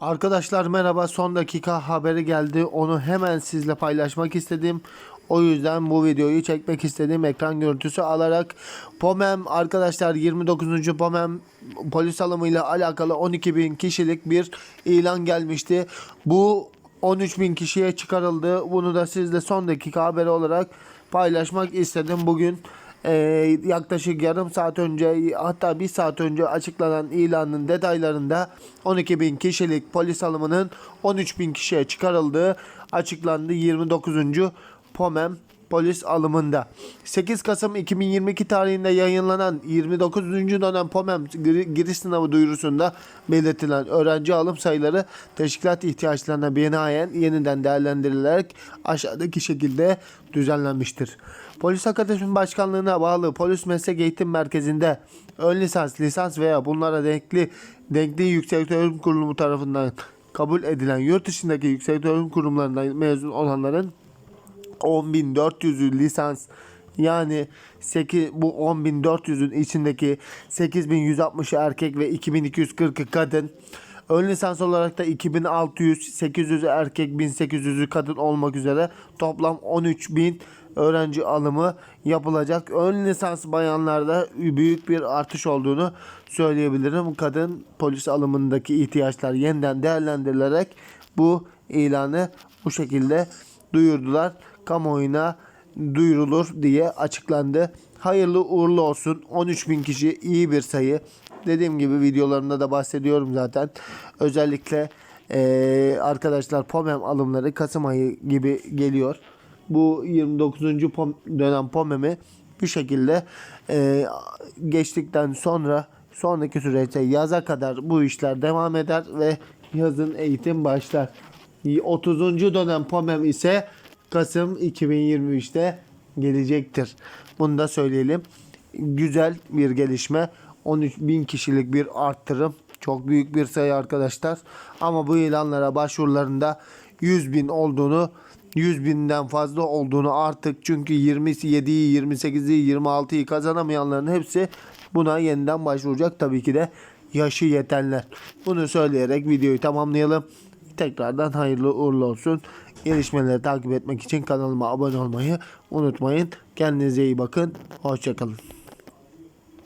Arkadaşlar merhaba son dakika haberi geldi onu hemen sizle paylaşmak istedim. O yüzden bu videoyu çekmek istedim ekran görüntüsü alarak. POMEM arkadaşlar 29. POMEM polis alımıyla alakalı 12 bin kişilik bir ilan gelmişti. Bu 13 bin kişiye çıkarıldı. Bunu da sizle son dakika haberi olarak paylaşmak istedim. Bugün ee, yaklaşık yarım saat önce hatta bir saat önce açıklanan ilanın detaylarında 12 bin kişilik polis alımının 13 bin kişiye çıkarıldığı açıklandı 29. POMEM polis alımında. 8 Kasım 2022 tarihinde yayınlanan 29. dönem POMEM giri- giriş sınavı duyurusunda belirtilen öğrenci alım sayıları teşkilat ihtiyaçlarına binaen yeniden değerlendirilerek aşağıdaki şekilde düzenlenmiştir. Polis Akademi Başkanlığı'na bağlı Polis Meslek Eğitim Merkezi'nde ön lisans, lisans veya bunlara denkli denkli yükseköğretim kurulumu tarafından kabul edilen yurt dışındaki yükseköğretim kurumlarından mezun olanların 10.400'ü lisans yani 8 bu 10.400'ün içindeki 8.160'ı erkek ve 2.240'ı kadın. Ön lisans olarak da 2600, 800'ü erkek, 1800'ü kadın olmak üzere toplam 13.000 öğrenci alımı yapılacak. Ön lisans bayanlarda büyük bir artış olduğunu söyleyebilirim. Kadın polis alımındaki ihtiyaçlar yeniden değerlendirilerek bu ilanı bu şekilde duyurdular. Kamuoyuna duyurulur diye açıklandı. Hayırlı uğurlu olsun. 13 bin kişi iyi bir sayı. Dediğim gibi videolarımda da bahsediyorum zaten. Özellikle eee, arkadaşlar POMEM alımları Kasım ayı gibi geliyor. Bu 29. pom- dönem POMEM'i bir şekilde eee, geçtikten sonra sonraki süreçte yaza kadar bu işler devam eder ve yazın eğitim başlar. 30. dönem POMEM ise Kasım 2023'te gelecektir. Bunu da söyleyelim. Güzel bir gelişme. 13 bin kişilik bir arttırım. Çok büyük bir sayı arkadaşlar. Ama bu ilanlara başvurularında 100 bin olduğunu 100 binden fazla olduğunu artık çünkü 27'yi 28'i 26'yı kazanamayanların hepsi buna yeniden başvuracak. Tabii ki de yaşı yetenler. Bunu söyleyerek videoyu tamamlayalım. Tekrardan hayırlı uğurlu olsun. Gelişmeleri takip etmek için kanalıma abone olmayı unutmayın. Kendinize iyi bakın. Hoşçakalın.